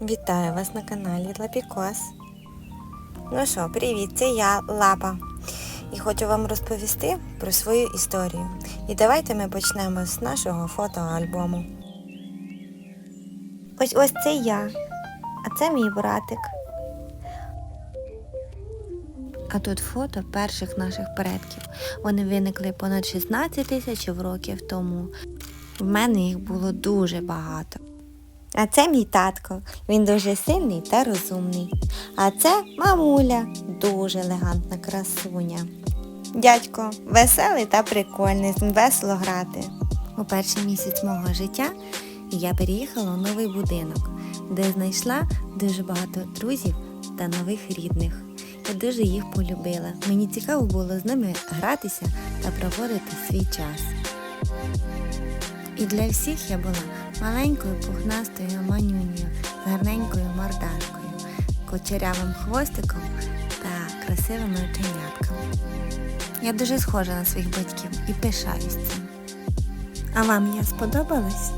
Вітаю вас на каналі Лапікос. Ну що, привіт, це я Лапа. І хочу вам розповісти про свою історію. І давайте ми почнемо з нашого фотоальбому. Ось ось це я, а це мій братик. А тут фото перших наших предків. Вони виникли понад 16 тисяч років тому. В мене їх було дуже багато. А це мій татко. Він дуже сильний та розумний. А це мамуля, дуже елегантна красуня. Дядько веселий та прикольний, з ним весело грати. У перший місяць мого життя я переїхала у новий будинок, де знайшла дуже багато друзів та нових рідних. Я дуже їх полюбила. Мені цікаво було з ними гратися та проводити свій час. І для всіх я була маленькою пухнастою манюнею з гарненькою мордашкою, кучерявим хвостиком та красивими оченятками. Я дуже схожа на своїх батьків і пишаюсь цим. А вам я сподобалась?